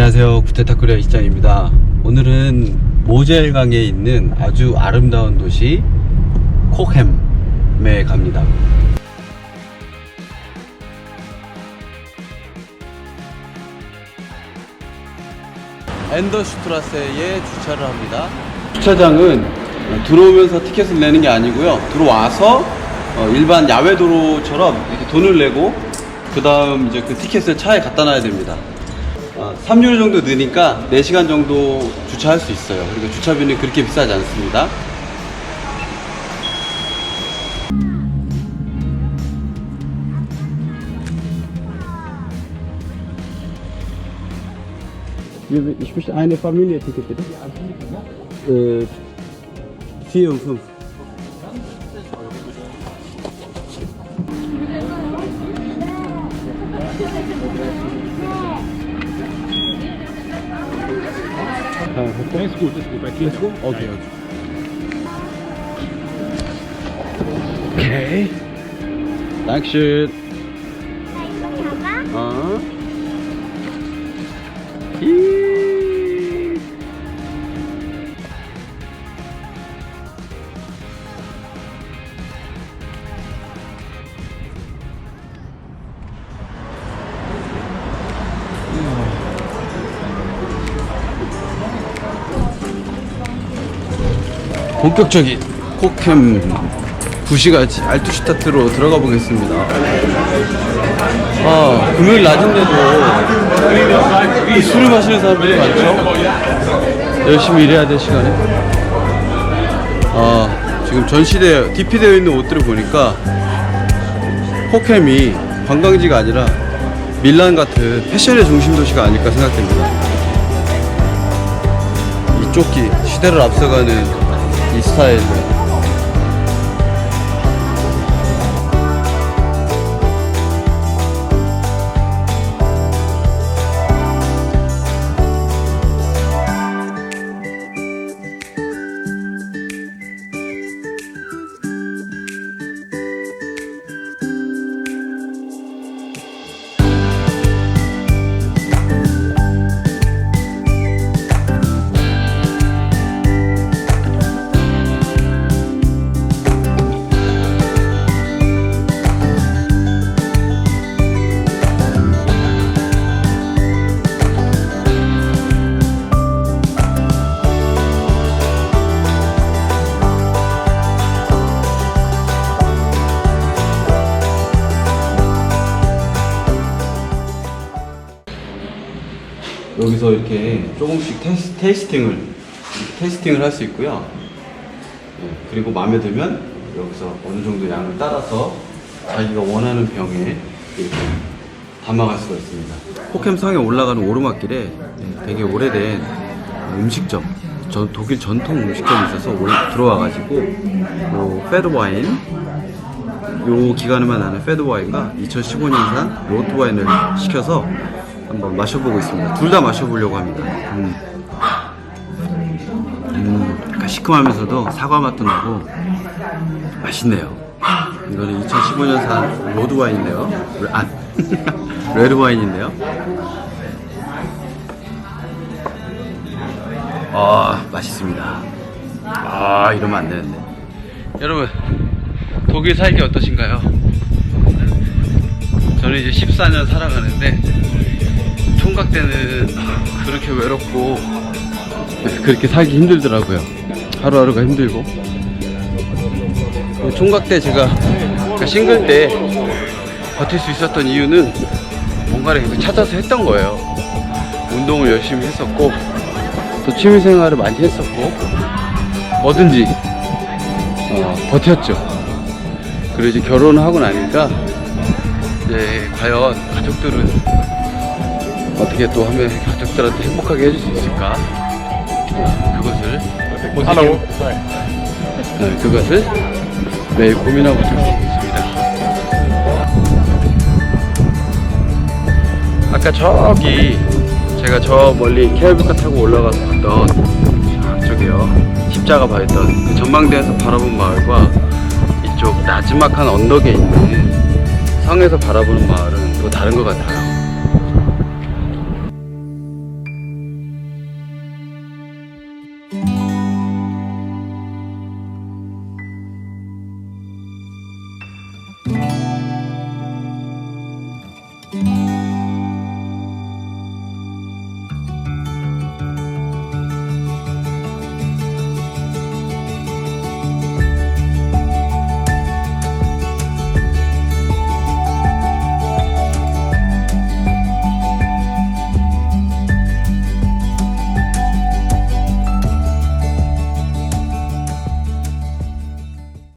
데타코리아 시장입니다. 오늘은 모젤강에 있는 아주 아름다운 도시 콕햄에 갑니다. 엔더슈트라세에 주차를 합니다. 주차장은 들어오면서 티켓을 내는 게 아니고요. 들어와서 어, 일반 야외 도로처럼 이렇게 돈을 내고 그 다음 이제 그 티켓을 차에 갖다 놔야 됩니다. 어, 3유로 정도 느니까 4시간 정도 주차할 수 있어요. 그리고 주차비는 그렇게 비싸지 않습니다. Ich möchte eine Familienticket bitte. Äh, vier und fünf. Ist gut, ist gut. Bei dir ist gut? Okay, okay. Okay. Dankeschön. 어. 이. 본격적인 코캠 부시가지 알투슈타트로 들어가 보겠습니다. 아, 금요일 낮인데도 또 술을 마시는 사람들이 많죠? 열심히 일해야 될 시간에. 아, 지금 전시되어, DP되어 있는 옷들을 보니까 코캠이 관광지가 아니라 밀란 같은 패션의 중심 도시가 아닐까 생각됩니다. 이 조끼, 시대를 앞서가는 이 스타일. 여기서 이렇게 조금씩 테스, 테이스팅을 이렇게 테이스팅을 할 수 있고요. 예, 그리고 마음에 들면 여기서 어느 정도 양을 따라서 자기가 원하는 병에 이렇게 담아갈 수가 있습니다. 포캠 성에 올라가는 오르막길에 예, 되게 오래된 음식점, 전, 독일 전통 음식점이 있어서 들어와가지고 요 페드 와인, 요 기간에만 나는 페드 와인과 2015년산 로트 와인을 시켜서 한번 마셔보고 있습니다. 둘 다 마셔보려고 합니다. 음. 음, 약간 시큼하면서도 사과 맛도 나고 맛있네요. 이거는 2015년산 로드 와인인데요. 레- 아, 레드 와인인데요. 아, 맛있습니다. 아, 이러면 안 되는데. 여러분, 독일 살기 어떠신가요? 저는 이제 14년 살아가는데 총각 때는 그렇게 외롭고 그렇게 살기 힘들더라고요. 하루하루가 힘들고. 총각 때 제가 그러니까 싱글 때 버틸 수 있었던 이유는 뭔가를 계속 찾아서 했던 거예요. 운동을 열심히 했었고 또 취미 생활을 많이 했었고 뭐든지 어, 버텼죠. 그리고 이제 결혼을 하고 나니까 이제 과연 가족들은 어떻게 또 하면 가족들한테 행복하게 해줄 수 있을까? 그것을 Hallo. Sorry. 네, 그것을 매일 고민하고 있습니다. 아까 저기 제가 저 멀리 케이블카 타고 올라가서 봤던 저쪽이요 십자가 바였던 그 전망대에서 바라본 마을과 이쪽 나지막한 언덕에 있는 성에서 바라보는 마을은 또 다른 것 같아요.